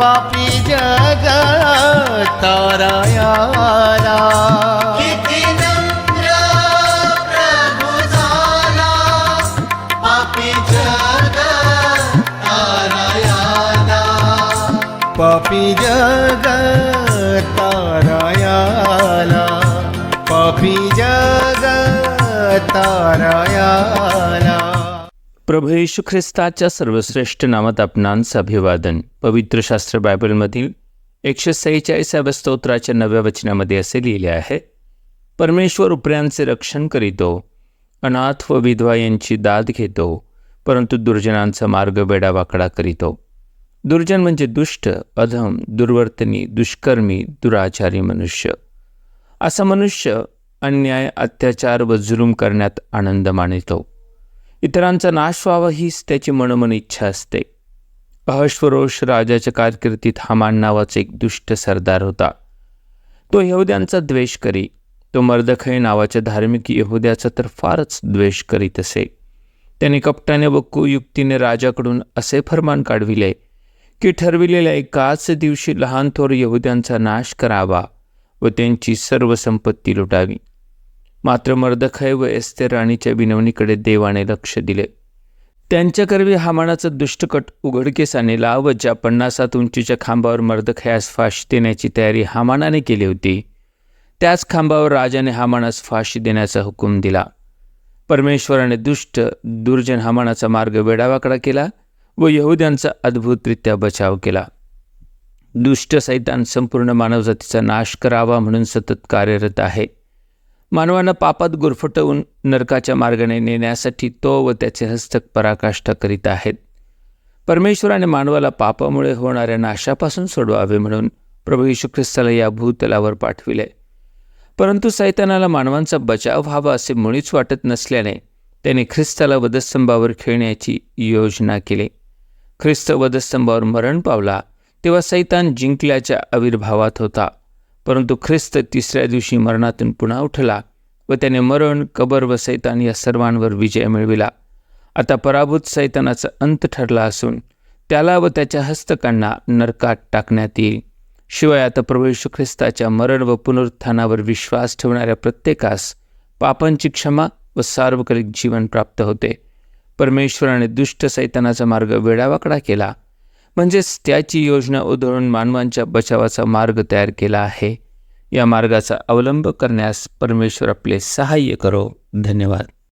पापी जग तारायाला. पापी जग तारायाला. पापी जग तारा प्रभू येशू ख्रिस्ताच्या सर्वश्रेष्ठ नामात आपणांचं अभिवादन पवित्र शास्त्र बायबलमधील एकशे सेहेचाळीसाव्या स्तोत्राच्या नव्या वचनामध्ये असे लिहिले आहे परमेश्वर उपऱ्यांचे रक्षण करीतो अनाथ व विधवा यांची दाद घेतो परंतु दुर्जनांचा मार्ग वेडावाकडा करीतो. दुर्जन म्हणजे दुष्ट अधम दुर्वर्तनी दुष्कर्मी दुराचारी मनुष्य. असा मनुष्य अन्याय अत्याचार व जुलूम करण्यात आनंद मानितो. इतरांचा नाश व्हावा हीच त्याची मनोमन इच्छा असते. अहश्वरोष राजाच्या कारकिर्दीत हमान नावाचा एक दुष्ट सरदार होता. तो यहुद्यांचा द्वेष करी. तो मर्दखय नावाच्या धार्मिक यहुद्याचा तर फारच द्वेष करीत असे. त्याने कपटाने व कुयुक्तीने राजाकडून असे फरमान काढविले की ठरविलेल्या एकाच दिवशी लहान थोर यहुद्यांचा नाश करावा व त्यांची सर्व संपत्ती लुटावी. मात्र मर्दखय व एस्तेर राणीच्या विनवणीकडे देवाने लक्ष दिले. त्यांच्याकरवी हामानाचा दुष्टकट उघडकीस आणला व ज्या पन्नासात उंचीच्या खांबावर मर्दखयास फाशी देण्याची तयारी हामानाने केली होती त्याच खांबावर राजाने हामानास फाशी देण्याचा हुकूम दिला. परमेश्वराने दुष्ट दुर्जन हामानाचा मार्ग वेडावाकडा केला व यहुद्यांचा अद्भुतरित्या बचाव केला. दुष्ट सैतान संपूर्ण मानवजातीचा नाश करावा म्हणून सतत कार्यरत आहे. मानवानं पापात गुरफटवून नरकाच्या मार्गाने नेण्यासाठी तो व त्याचे हस्तक पराकाष्ठा करीत आहेत. परमेश्वराने मानवाला पापामुळे होणाऱ्या नाशापासून सोडवावे म्हणून प्रभू यशू ख्रिस्ताला या भूतलावर पाठविले. परंतु सैतानाला मानवांचा बचाव व्हावा असे मुळीच वाटत नसल्याने त्याने ख्रिस्ताला वधस्तंभावर खेळण्याची योजना केली. ख्रिस्त वधस्तंभावर मरण पावला तेव्हा सैतान जिंकल्याच्या आविर्भावात होता. परंतु ख्रिस्त तिसऱ्या दिवशी मरणातून पुन्हा उठला व त्याने मरण कबर व सैतान या सर्वांवर विजय मिळविला. आता पराभूत सैतानाचा अंत ठरला असून त्याला व त्याच्या हस्तकांना नरकात टाकण्यात येईल. शिवाय आता प्रभू ख्रिस्ताच्या मरण व पुनरुत्थानावर विश्वास ठेवणाऱ्या प्रत्येकास पापांची क्षमा व सार्वकालिक जीवन प्राप्त होते. परमेश्वराने दुष्ट सैतानाचा मार्ग वेडावाकडा केला म्हणजेच त्याची योजना उधळून मानवांच्या बचावाचा मार्ग तयार केला आहे. या मार्गाचा अवलंब करण्यास परमेश्वर आपले सहाय्य करो. धन्यवाद.